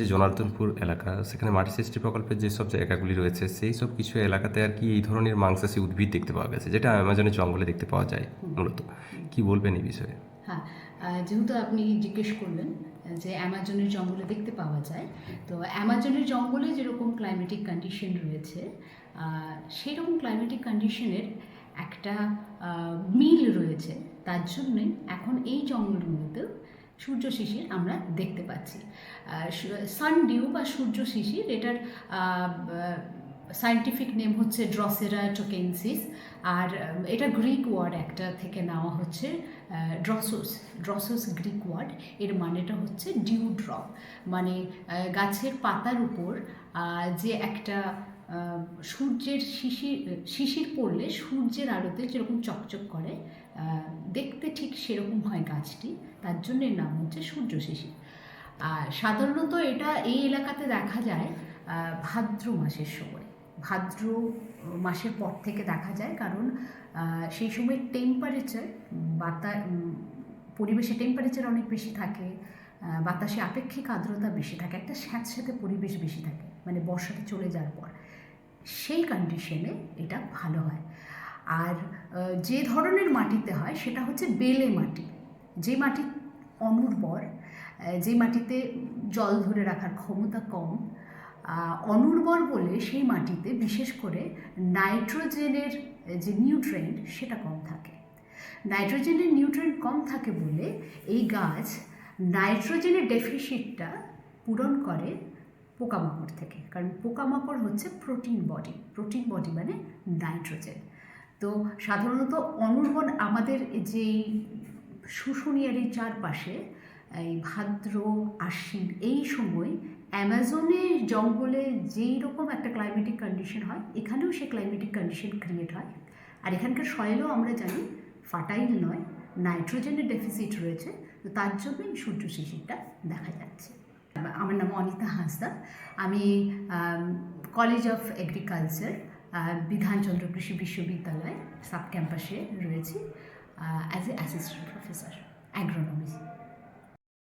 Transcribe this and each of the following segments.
যে জনার্দনপুর এলাকা। সেখানে মাটি সৃষ্টি প্রকল্পের যেসব জায়গাগুলি রয়েছে, সেই সব কিছু এলাকাতে আর কি এই ধরনের মাংসাশী উদ্ভিদ দেখতে পাওয়া গেছে, যেটা অ্যামাজনের জঙ্গলে দেখতে পাওয়া যায় মূলত। কি বলবেন এই বিষয়ে? হ্যাঁ যেহেতু আপনি জিজ্ঞেস করলেন যে অ্যামাজনের জঙ্গলে দেখতে পাওয়া যায়, তো অ্যামাজনের জঙ্গলে যেরকম ক্লাইমেটিক কন্ডিশন রয়েছে সেই রকম ক্লাইমেটিক কন্ডিশনের একটা মিল রয়েছে। তার জন্যই এখন এই জঙ্গলগুলোতেও সূর্য শিশির আমরা দেখতে পাচ্ছি। সান ডিউ বা সূর্য শিশির, এটার সায়েন্টিফিক নেম হচ্ছে ড্রসেরা টোকেনসিস আর এটা গ্রিক ওয়ার্ড একটা থেকে নেওয়া হচ্ছে ড্রসোস ড্রসোস গ্রিক ওয়ার্ড এর মানেটা হচ্ছে ডিউ ড্রপ মানে গাছের পাতার উপর যে একটা সূর্যের শিশির শিশির পড়লে সূর্যের আলোতে যেরকম চকচক করে দেখতে ঠিক সেরকম হয় গাছটি, তার জন্য এর নাম হচ্ছে সূর্য শিশির আর সাধারণত এটা এই এলাকাতে দেখা যায় ভাদ্র মাসের সময়। ভাদ্র মাসের পর থেকে দেখা যায়, কারণ সেই সময় টেম্পারেচার বাতা পরিবেশে টেম্পারেচার অনেক বেশি থাকে বাতাসে আপেক্ষিক আর্দ্রতা বেশি থাকে, একটা স্যাঁতস্যাঁতে পরিবেশ বেশি থাকে মানে বর্ষাটা চলে যাওয়ার পর। সেই কন্ডিশনে এটা ভালো হয়। আর যে ধরনের মাটিতে হয় সেটা হচ্ছে বেলে মাটি। যে মাটি অনুর্বর যে মাটিতে জল ধরে রাখার ক্ষমতা কম অনুর্বর বলে সেই মাটিতে বিশেষ করে নাইট্রোজেনের যে নিউট্রেন্ট সেটা কম থাকে। নাইট্রোজেনের নিউট্রেন্ট কম থাকে বলে এই গাছ নাইট্রোজেনের ডেফিসিটটা পূরণ করে পোকামাকড় থেকে। কারণ পোকামাকড় হচ্ছে প্রোটিন বডি। প্রোটিন বডি মানে নাইট্রোজেন। তো সাধারণত অনুর্বর আমাদের যেই শুশুনিয়ার এই চারপাশে, এই ভাদ্র, আশ্বিন, এই সময় অ্যামাজনে জঙ্গলে যেই রকম একটা ক্লাইমেটিক কন্ডিশন হয়, এখানেও সে ক্লাইমেটিক কন্ডিশন ক্রিয়েট হয়। আর এখানকার সয়েলও আমরা জানি ফার্টাইল নয় নাইট্রোজেনের ডেফিসিট রয়েছে, তো তার জন্যই সূর্য শিশিরটা দেখা যাচ্ছে। আমার নাম অনিতা হাঁসদা, আমি কলেজ অফ এগ্রিকালচার বিধানচন্দ্র কৃষি বিশ্ববিদ্যালয় সাব ক্যাম্পাসে রয়েছি as a assistant professor agronomy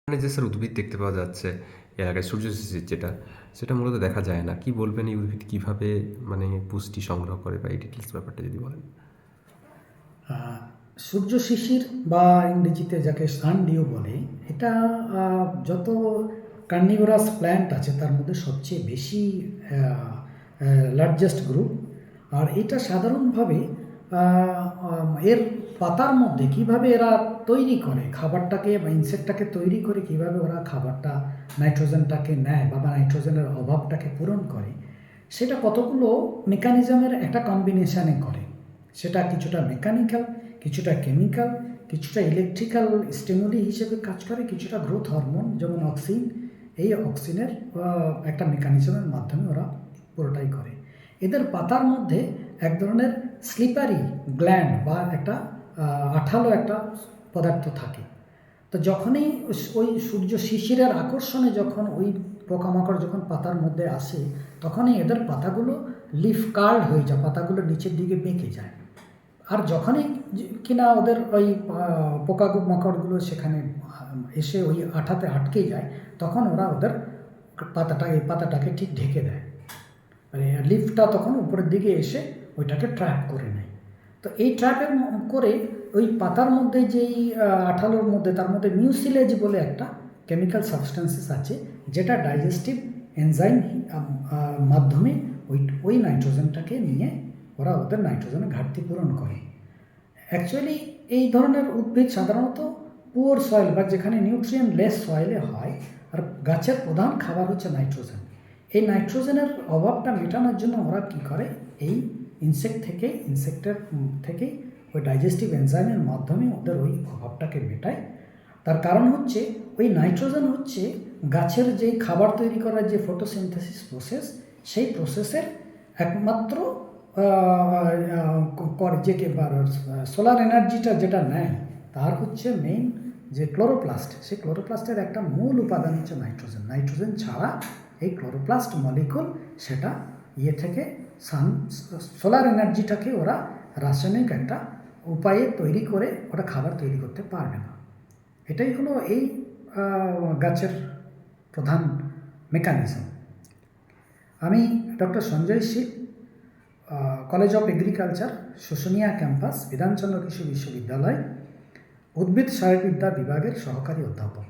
মানে যে স্যার উদ্ভিদ দেখতে পাওয়া যাচ্ছে এলাকায় সূর্য শিশির যেটা সেটা মূলত দেখা যায় না। কি বলবেন এই উদ্ভিদ কীভাবে মানে পুষ্টি সংগ্রহ করে বা এই ডিটেলস ব্যাপারটা যদি বলেন। সূর্য শিশির বা ইংরেজিতে যাকে সানডিও বলে এটা যত কার্নিভোরাস প্ল্যান্ট আছে তার মধ্যে সবচেয়ে বেশি লার্জেস্ট গ্রুপ আর এটা সাধারণভাবে এর পাতার মধ্যে কীভাবে এরা তৈরি করে খাবারটাকে বা ইনসেক্টটাকে তৈরি করে কীভাবে ওরা খাবারটা নাইট্রোজেনটাকে নেয় বা নাইট্রোজেনের অভাবটাকে পূরণ করে সেটা কতগুলো মেকানিজমের একটা কম্বিনেশানে করে। সেটা কিছুটা মেকানিক্যাল কিছুটা কেমিক্যাল কিছুটা ইলেকট্রিক্যাল স্টিমুলি হিসেবে কাজ করে কিছুটা গ্রোথ হরমোন যেমন অক্সিন এই অক্সিনের আহ, একটা মেকানিজমের মাধ্যমে ওরা পুরোটাই করে। এদের পাতার মধ্যে এক ধরনের স্লিপারি গ্ল্যান্ড বা একটা আঠালো একটা পদার্থ থাকে। তো যখনই ওই- সূর্য শিশিরের আকর্ষণে যখন ওই পোকামাকড় যখন পাতার মধ্যে আসে, তখনই এদের পাতাগুলো লিফ কার্ড হয়ে যায়, পাতাগুলো নিচের দিকে বেঁকে যায়। আর যখনই কিনা ওদের ওই পোকা মাকড়গুলো সেখানে এসে ওই আঠাতে আটকে যায়, তখন ওরা ওদের পাতাটা, এই পাতাটাকে ঠিক ঢেকে দেয়। মানে লিফটটা তখন উপরের দিকে এসে ওইটাকে ট্র্যাপ করে নেয়। তো এই ট্র্যাপের করে ওই পাতার মধ্যে যেই আঠালোর মধ্যে, তার মধ্যে মিউসিলেজ বলে একটা কেমিক্যাল সাবস্টেন্সেস আছে, যেটা ডাইজেস্টিভ এনজাইম মাধ্যমে ওই ওই নাইট্রোজেনটাকে নিয়ে ওরা ওদের নাইট্রোজেনের ঘাটতি পূরণ করে। অ্যাকচুয়ালি এই ধরনের উদ্ভিদ সাধারণত পুয়ার সয়েল বা যেখানে নিউট্রিয়েন লেস সয়েলে হয়, আর গাছের প্রধান খাবার হচ্ছে নাইট্রোজেন এই নাইট্রোজেনের অভাবটা মেটানোর জন্য ওরা কী করে? এই ইনসেক্ট থেকে ইনসেক্টের থেকে ওই ডাইজেস্টিভ এনজাইমের মাধ্যমে ওদের ওই অভাবটাকে মেটায়। তার কারণ হচ্ছে, ওই নাইট্রোজেন হচ্ছে গাছের যে খাবার তৈরি করার যে ফটোসিনথেসিস প্রসেস সেই প্রসেসের একমাত্র করে যে সোলার এনার্জিটা যেটা নেয়, তার হচ্ছে মেইন যে ক্লোরোপ্লাস্ট সেই ক্লোরোপ্লাস্টের একটা মূল উপাদান হচ্ছে নাইট্রোজেন। নাইট্রোজেন ছাড়া এই ক্লোরোপ্লাস্ট মলিকুল সেটা ইয়ে থেকে সান, সোলার এনার্জিটাকে ওরা রাসায়নিক একটা উপায়ে তৈরি করে ওরা খাবার তৈরি করতে পারবে না। এটাই হলো এই গাছের প্রধান মেকানিজম আমি doctor Sanjay Shil college of agriculture Susunia campus Bidhanchandra কৃষি বিশ্ববিদ্যালয়, উদ্ভিদ শারীরবিদ্যা বিভাগের সহকারী অধ্যাপক।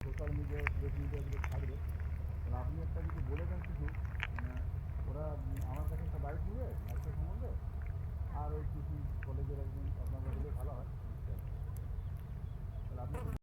সোশ্যাল মিডিয়া সোশ্যাল মিডিয়াগুলো ছাড়বে। আপনি একটা কিছু বলে দেন কিছু। ওরা আমার কাছে একটা বাইক দিবে বাইকটা সম্বন্ধে, আর ওই কৃষি কলেজের একদিন আপনার হলে ভালো হয়। তাহলে আপনি